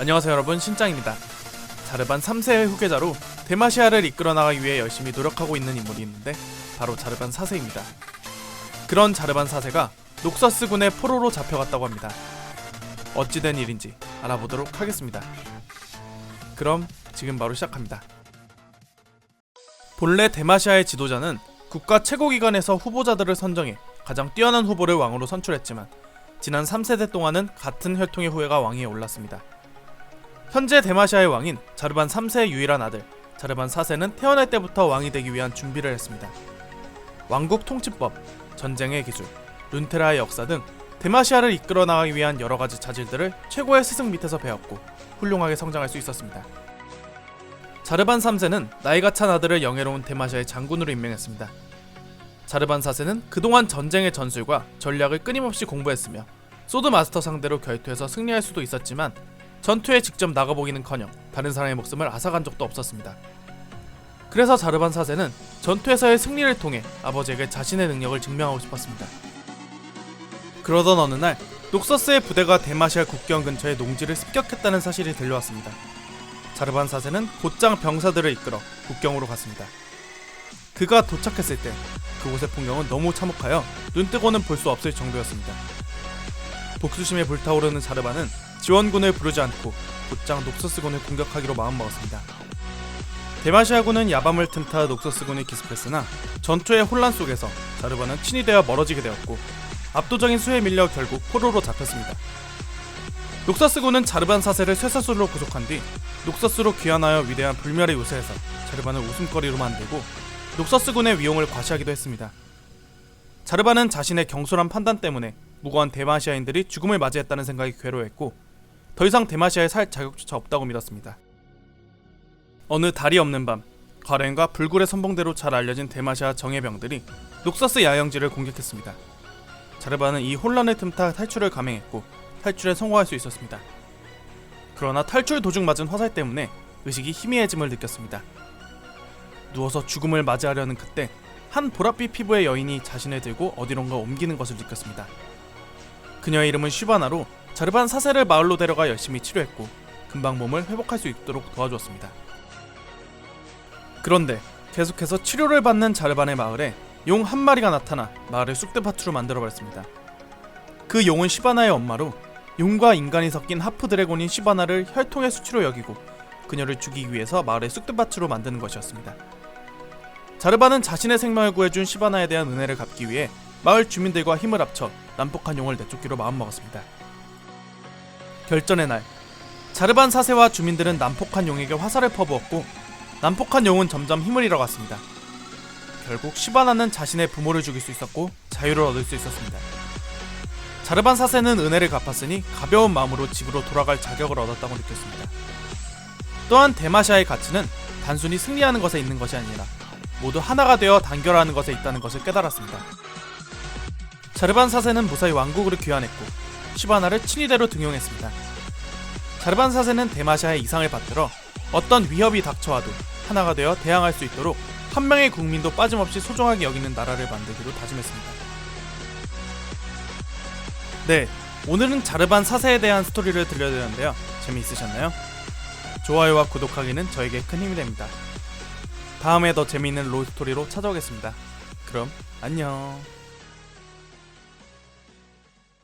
안녕하세요 여러분 신짱입니다. 자르반 3세의 후계자로 데마시아를 이끌어 나가기 위해 열심히 노력하고 있는 인물이 있는데 바로 자르반 4세입니다. 그런 자르반 4세가 녹서스군의 포로로 잡혀갔다고 합니다. 어찌된 일인지 알아보도록 하겠습니다. 그럼 지금 바로 시작합니다. 본래 데마시아의 지도자는 국가 최고기관에서 후보자들을 선정해 가장 뛰어난 후보를 왕으로 선출했지만 지난 3세대 동안은 같은 혈통의 후예가 왕위에 올랐습니다. 현재 데마시아의 왕인 자르반 3세의 유일한 아들 자르반 4세는 태어날 때부터 왕이 되기 위한 준비를 했습니다. 왕국 통치법, 전쟁의 기술, 룬테라의 역사 등 데마시아를 이끌어 나가기 위한 여러 가지 자질들을 최고의 스승 밑에서 배웠고 훌륭하게 성장할 수 있었습니다. 자르반 3세는 나이가 찬 아들을 영예로운 데마시아의 장군으로 임명했습니다. 자르반 4세는 그동안 전쟁의 전술과 전략을 끊임없이 공부했으며 소드 마스터 상대로 결투에서 승리할 수도 있었지만 전투에 직접 나가보기는커녕 다른 사람의 목숨을 앗아간 적도 없었습니다. 그래서 자르반 4세는 전투에서의 승리를 통해 아버지에게 자신의 능력을 증명하고 싶었습니다. 그러던 어느 날 녹서스의 부대가 데마시아 국경 근처의 농지를 습격했다는 사실이 들려왔습니다. 자르반 4세는 곧장 병사들을 이끌어 국경으로 갔습니다. 그가 도착했을 때 그곳의 풍경은 너무 참혹하여 눈뜨고는 볼 수 없을 정도였습니다. 복수심에 불타오르는 자르반은 지원군을 부르지 않고 곧장 녹서스군을 공격하기로 마음먹었습니다. 데마시아군은 야밤을 틈타 녹서스군을 기습했으나 전투의 혼란 속에서 자르반은 친이 되어 멀어지게 되었고 압도적인 수에 밀려 결국 포로로 잡혔습니다. 녹서스군은 자르반 사세를 쇠사슬로 구속한 뒤 녹서스로 귀환하여 위대한 불멸의 요새에서 자르반을 웃음거리로 만들고 녹서스군의 위용을 과시하기도 했습니다. 자르반은 자신의 경솔한 판단 때문에 무고한 데마시아인들이 죽음을 맞이했다는 생각이 괴로워했고 더 이상 데마시아에 살 자격조차 없다고 믿었습니다. 어느 달이 없는 밤 가렌과 불굴의 선봉대로 잘 알려진 데마시아 정예병들이 녹서스 야영지를 공격했습니다. 자르반은 이 혼란을 틈타 탈출을 감행했고 탈출에 성공할 수 있었습니다. 그러나 탈출 도중 맞은 화살 때문에 의식이 희미해짐을 느꼈습니다. 누워서 죽음을 맞이하려는 그때 한 보랏빛 피부의 여인이 자신을 들고 어디론가 옮기는 것을 느꼈습니다. 그녀의 이름은 슈바나로 자르반 사세를 마을로 데려가 열심히 치료했고 금방 몸을 회복할 수 있도록 도와주었습니다. 그런데 계속해서 치료를 받는 자르반의 마을에 용 한 마리가 나타나 마을을 쑥대밭으로 만들어버렸습니다. 그 용은 시바나의 엄마로 용과 인간이 섞인 하프 드래곤인 시바나를 혈통의 수치로 여기고 그녀를 죽이기 위해서 마을의 쑥대밭으로 만드는 것이었습니다. 자르반은 자신의 생명을 구해준 시바나에 대한 은혜를 갚기 위해 마을 주민들과 힘을 합쳐 난폭한 용을 내쫓기로 마음먹었습니다. 결전의 날 자르반 사세와 주민들은 난폭한 용에게 화살을 퍼부었고 난폭한 용은 점점 힘을 잃어갔습니다. 결국 시바나는 자신의 부모를 죽일 수 있었고 자유를 얻을 수 있었습니다. 자르반 사세는 은혜를 갚았으니 가벼운 마음으로 집으로 돌아갈 자격을 얻었다고 느꼈습니다. 또한 데마시아의 가치는 단순히 승리하는 것에 있는 것이 아니라 모두 하나가 되어 단결하는 것에 있다는 것을 깨달았습니다. 자르반 사세는 무사히 왕국으로 귀환했고 시바나를 친위대로 등용했습니다. 자르반 사세는 데마시아의 이상을 받들어 어떤 위협이 닥쳐와도 하나가 되어 대항할 수 있도록 한 명의 국민도 빠짐없이 소중하게 여기는 나라를 만들기로 다짐했습니다. 네, 오늘은 자르반 사세에 대한 스토리를 들려드렸는데요. 재미있으셨나요? 좋아요와 구독하기는 저에게 큰 힘이 됩니다. 다음에 더 재미있는 롤 스토리로 찾아오겠습니다. 그럼 안녕.